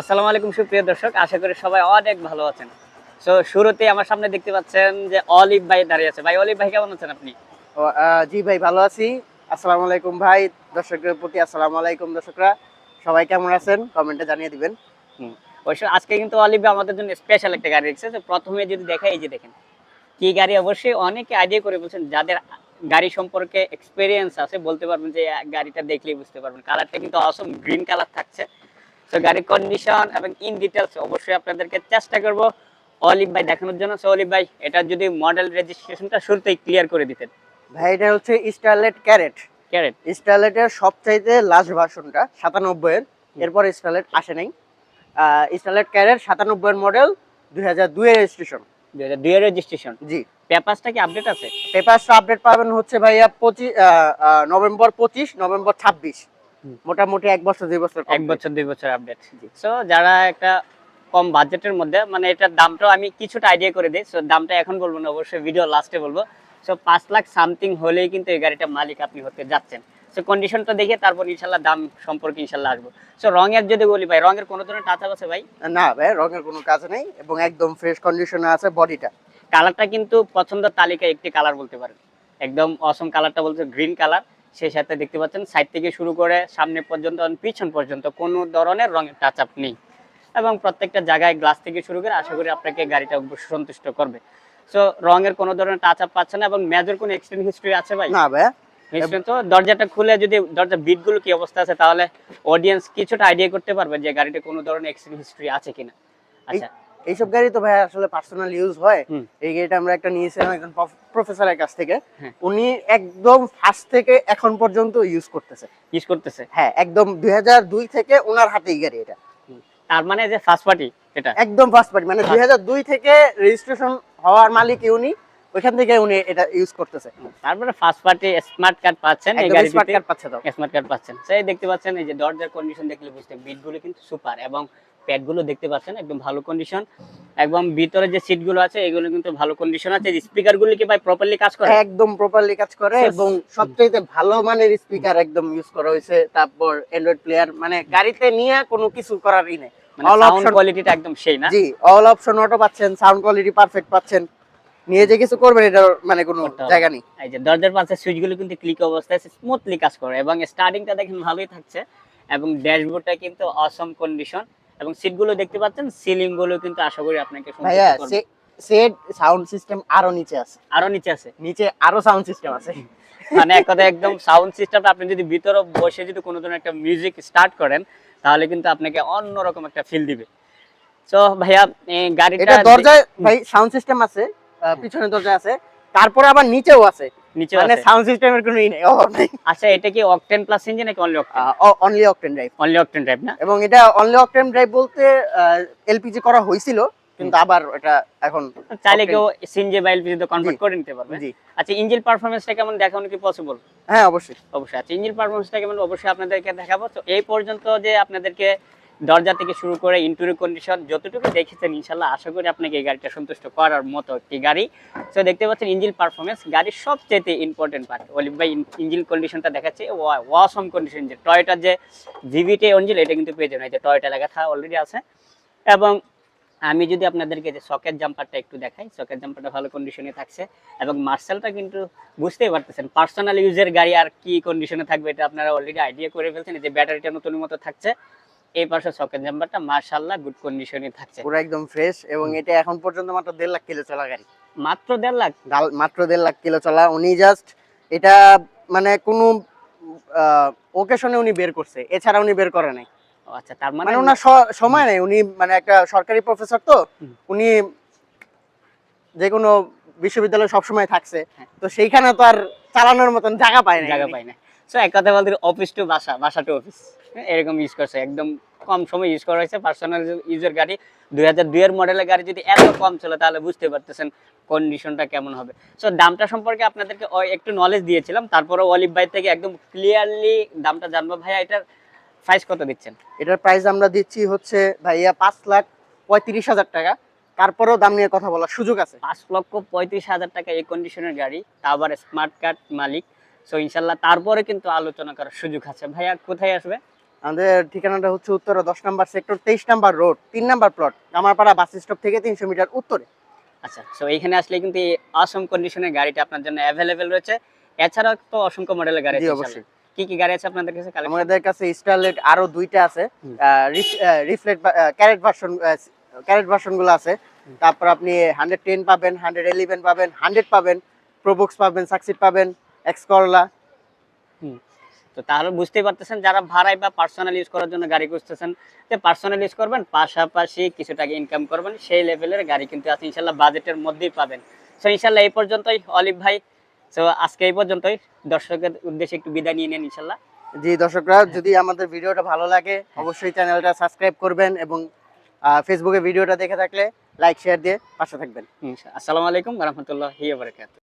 আসসালামু আলাইকুম সুপ্রিয় দর্শক আশা করি সবাই অনেক ভালো আছেন। তো শুরুতে আমার সামনে দেখতে পাচ্ছেন যে অলিভ ভাই দাঁড়িয়ে আছে। ভাই অলিভ ভাই কেমন আছেন আপনি? জি ভাই ভালো আছি। আসসালামু আলাইকুম ভাই দর্শকের প্রতি আসসালামু আলাইকুম দর্শকরা। সবাই কেমন আছেন? কমেন্টে জানিয়ে দিবেন। অবশ্য আজকে কিন্তু অলিভ ভাই আমাদের জন্য স্পেশাল একটা গাড়ি রেখেছে। তো প্রথমে যদি দেখাই এই যে দেখেন কি গাড়ি অবশ্যই অনেকে আইডিয়া করে বলছেন যাদের গাড়ি সম্পর্কে এক্সপিরিয়েন্স আছে বলতে পারবেন যে গাড়িটা দেখলেই বুঝতে পারবেন। কালারটা কিন্তু অসম গ্রিন কালার থাকছে। তো গাড়ির কন্ডিশন এবং ইন ডিটেলস অবশ্যই আপনাদেরকে চেষ্টা করব অলিভ ভাই দেখানোর জন্য। সো অলিভ ভাই এটা যদি মডেল রেজিস্ট্রেশনটা শুরুতেই ক্লিয়ার করে দিতেন। ভাই এটা হচ্ছে স্টারলেট ক্যারেট ক্যারেট স্টারলেটের সবচাইতে লাস্ট ভার্সনটা সাতানব্বই এর। এরপর স্টারলেট আসে নাই। স্টারলেট ক্যারেট সাতানব্বই এর মডেল দুই হাজার দুই এর রেজিস্ট্রেশন দুই হাজার দুই রেজিস্ট্রেশন জি। পেপারসটা কি আপডেট আছে? পেপারসটা আপডেট পাবেন হচ্ছে ভাইয়া পঁচিশ নভেম্বর পঁচিশ নভেম্বর ছাব্বিশ। মোটামুটি এক বছর দুই বছর এক বছর দুই বছর আপডেট সো যারা একটা কম বাজেটের মধ্যে মানে এটার দামটাও আমি কিছুটা আইডিয়া করে দিই। সো দামটা এখন বলব না অবশ্যই ভিডিও লাস্টে বলব। সো পাঁচ লাখ সামথিং হলেই কিন্তু এই গাড়িটা মালিক আপনি হতে যাচ্ছেন। সো কন্ডিশনটা দেখে তারপর ইনশাল্লাহ দাম সম্পর্কে ইনশাল্লাহ আসব। সো রঙের যদি বলি ভাই রঙের কোনো ধরনের টাচ আছে ভাই? না ভাই রঙের কোনো কাজ নেই এবং একদম ফ্রেশ কন্ডিশনে আছে বডিটা কালারটা কিন্তু পছন্দের তালিকায় একটি কালার বলতে পারেন। একদম অসম কালারটা বলতে গ্রিন কালার সেই সাথে দেখতে পাচ্ছেন সাইড থেকে শুরু করে সামনে পর্যন্ত এবং পিছন পর্যন্ত কোনো ধরনের রঙের টাচ আপ নেই। এবং প্রত্যেকটা জায়গায় গ্লাস থেকে শুরু করে আশা করি আপনাকে গাড়িটা সন্তুষ্ট করবে। সো রঙের কোনো ধরনের টাচ আপ পাচ্ছে না এবং মেজর কোনো এক্সটেন্ড হিস্ট্রি আছে ভাই? না ভাই তো দরজাটা খুলে যদি দরজা বিটগুলো কি অবস্থা আছে তাহলে অডিয়েন্স কিছুটা আইডিয়া করতে পারবে যে গাড়িটা কোনো ধরনের এক্সটেন্ড হিস্ট্রি আছে কিনা। আচ্ছা। এইসব গাড়ি তো ভাই আসলে পার্সোনাল ইউজ হয়। এই গাড়িটা আমরা একটা নিয়েছিলাম একজন প্রফেসরের কাছ থেকে। হ্যাঁ। উনি একদম ফার্স্ট থেকে এখন পর্যন্ত ইউজ করতেছে। ইউজ করতেছে? হ্যাঁ একদম দুই থেকে ওনার হাতেই গাড়ি এটা। তার মানে যে ফার্স্ট পার্টি এটা? একদম ফার্স্ট পার্টি মানে দুই হাজার দুই থেকে রেজিস্ট্রেশন হওয়ার মালিক উনি ওইখান থেকে উনি এটা ইউজ করতেছে। তারপরে ফার্স্ট পার্টি স্মার্ট কার্ড পাচ্ছেন এই গাড়িতে স্মার্ট কার্ড পাচ্ছে তো। স্মার্ট কার্ড পাচ্ছেন। সেই দেখতে পাচ্ছেন এই যে দরজার কন্ডিশন দেখলে বুঝতে বিটগুলো কিন্তু সুপার এবং প্যাডগুলো দেখতে পাচ্ছেন একদম ভালো কন্ডিশন এবং ভিতরে যে সিটগুলো আছে এগুলো কিন্তু ভালো কন্ডিশন আছে। স্পিকারগুলো কি ভাই প্রপারলি কাজ করে? একদম প্রপারলি কাজ করে এবং সবচেয়ে ভালো মানের স্পিকার একদম ইউজ করা হয়েছে। তারপর অ্যান্ড্রয়েড প্লেয়ার মানে গাড়িতে নিয়ে কোনো কিছু করারই নেই। মানে all সাউন্ড কোয়ালিটিটা একদম সেই না? জি অল অপশন অটো পাচ্ছেন সাউন্ড কোয়ালিটি পারফেক্ট পাচ্ছেন। নিয়ে যে কিছু করবেন এটার মানে কোনো জায়গা নেই। এই যে দরজার পাশে সুইচগুলো কিন্তু ক্লিক অবস্থায় স্মুথলি কাজ করে এবং স্টার্টিংটা দেখেন ভালোই থাকছে এবং ড্যাশবোর্ডটা কিন্তু অসম কন্ডিশন এবং সিটগুলো দেখতে পাচ্ছেন সিলিংগুলো কিন্তু আশা করি আপনাকে ভাইয়া সেট সাউন্ড সিস্টেম আরও নিচে আছে। আরও নিচে আছে? নিচে আরও সাউন্ড সিস্টেম আছে। মানে এক কথা একদম সাউন্ড সিস্টেমটা আপনি যদি ভিতরে বসে যদি কোনো ধরনের একটা মিউজিক স্টার্ট করেন তাহলে কিন্তু আপনাকে অন্যরকম একটা ফিল দিবে। তো ভাইয়া গাড়িটা দরজায় ভাই সাউন্ড সিস্টেম আছে পিছনে দরজা আছে তারপরে আবার নিচেও আছে। নিচে মানে সাউন্ড সিস্টেমের কোনো নেই অভাব নেই। আচ্ছা এটা কি অকটেন প্লাস ইঞ্জিন নাকি only octane only octane drive only octane type না? এবং এটা অনলি অকটেন ড্রাইভ বলতে এলপিজি করা হয়েছিল কিন্তু আবার এটা এখন চাইলে কেউ সিনজে বা এলপিজি তে কনভার্ট করে নিতে পারবে। জি। আচ্ছা ইঞ্জিন পারফরম্যান্সটা কেমন দেখানো কি পসিবল হ্যাঁ অবশ্যই। অবশ্যই। আচ্ছা ইঞ্জিন পারফরমেন্সটা কেমন? অবশ্যই আপনাদেরকে দেখাবো। তো এই পর্যন্ত যে আপনাদেরকে দরজা থেকে শুরু করে ইন্টুরি কন্ডিশন যতটুকু দেখেছেন, ইনশাল্লাহ আশা করি আপনাকে এই গাড়িটা সন্তুষ্ট করার মতো একটি গাড়ি। তো দেখতে পাচ্ছেন ইঞ্জিন পারফরমেন্স গাড়ির সবচেয়ে ইম্পর্টেন্ট পার্ট অলিভ ভাই ইঞ্জিন কন্ডিশনটা দেখাচ্ছে ওয়াসম কন্ডিশন যে টয়টার যে জিভিটি ইঞ্জিন এটা কিন্তু পেয়ে যাবেন, এই যে টয়টা লেখা অলরেডি আছে। এবং আমি যদি আপনাদেরকে যে সকেট জাম্পারটা একটু দেখাই সকেট জাম্পারটা ভালো কন্ডিশনে থাকছে, এবং মার্শালটা কিন্তু বুঝতেই পারতেছেন পার্সোনাল ইউজের গাড়ি আর কি কন্ডিশনে থাকবে, এটা আপনারা অলরেডি আইডিয়া করে ফেলছেন যে ব্যাটারিটা নতুন মতো থাকছে। এই পাশে সকেট জাম্পারটা মার্শাল্লাহ গুড কন্ডিশনে থাকছে। পুরো একদম ফ্রেশ এবং এটা এখন পর্যন্ত মাত্র দেড় লাখ কিলো চলা গাড়ি। মাত্র দেড় লাখ? মাত্র দেড় লাখ কিলো চলা। উনি জাস্ট এটা মানে কোনো ওকেশনে উনি বের করছে। এছাড়া উনি বের করে নাই। আচ্ছা তার মানে মানে ওনার সময় নেই। উনি মানে একটা সরকারি প্রফেসর তো। উনি যে কোনো বিশ্ববিদ্যালয়ে সবসময় থাকছে। হ্যাঁ। তো সেইখানে তো আর চালানোর মতন জায়গা পায় না জায়গা পাই না সো এক কথা বলতে অফিস টু বাসা বাসা টু অফিস এরকম ইউজ করছে একদম কম সময় ইউজ করা হয়েছে। পার্সোনাল ইউজের গাড়ি দুই হাজার দুইয়ের মডেলের গাড়ি যদি এত কম ছিল তাহলে বুঝতে পারতেছেন কন্ডিশনটা কেমন হবে। সো দামটা সম্পর্কে আপনাদেরকে একটু নলেজ দিয়েছিলাম তারপরে অলিভ ভাই থেকে একদম ক্লিয়ারলি দামটা জানব। ভাইয়া এটার প্রাইস কত দিচ্ছেন? এটার প্রাইস আমরা দিচ্ছি হচ্ছে ভাইয়া পাঁচ লাখ পঁয়ত্রিশ হাজার টাকা। তারপরেও দাম নিয়ে কথা বলার সুযোগ আছে। পাঁচ লক্ষ পঁয়ত্রিশ হাজার টাকা এই কন্ডিশনের গাড়ি তা আবার স্মার্ট কার্ড মালিক। সো ইনশাল্লাহ তারপরে কিন্তু আলোচনা করার সুযোগ আছে। ভাইয়া কোথায় আসবে? আমাদের ঠিকানাটা হচ্ছে উত্তরা দশ নাম্বার সেক্টর তেইশ নাম্বার রোড তিন number plot Kamarpara bus stop থেকে তিনশো মিটার উত্তরে। আচ্ছা সো এইখানে আসলে কিন্তু এই অসম কন্ডিশনের গাড়িটা আপনার জন্য অ্যাভেলেবেল রয়েছে। এছাড়াও তো অসংখ্য মডেলের গাড়ি অবশ্যই। কি কি গাড়ি আছে আপনাদের কাছে আমাদের কাছে স্টারলেট আরও দুইটা আছে। হুম। রিফ্লেট ক্যারেট ভার্সন ক্যারেট ভার্সনগুলো আছে। তারপর আপনি হান্ড্রেড টেন পাবেন হান্ড্রেড ইলেভেন পাবেন হান্ড্রেড পাবেন প্রোবক্স পাবেন সাকসিড পাবেন এক্স করলা তো তাহলে বুঝতেই পারতেছেন যারা ভাড়ায় বা পার্সোনাল ইউজ করার জন্য গাড়ি খুঁজতেছেন যে পার্সোনাল ইউজ করবেন পাশাপাশি কিছু টাকা ইনকাম করবেন সেই লেভেলের গাড়ি কিন্তু আছে ইনশাল্লাহ বাজেটের মধ্যেই পাবেন। সো ইনশাল্লাহ এই পর্যন্তই অলিভ ভাই। তো আজকে এই পর্যন্তই। দর্শকের উদ্দেশ্যে একটু বিদায় নিয়ে নেন ইনশাল্লাহ। জি দর্শকরা যদি আমাদের ভিডিওটা ভালো লাগে অবশ্যই চ্যানেলটা সাবস্ক্রাইব করবেন এবং ফেসবুকে ভিডিওটা দেখে থাকলে লাইক শেয়ার দিয়ে পাশে থাকবেন। আসসালামু আলাইকুম রহমতুল্লাহ বারকাত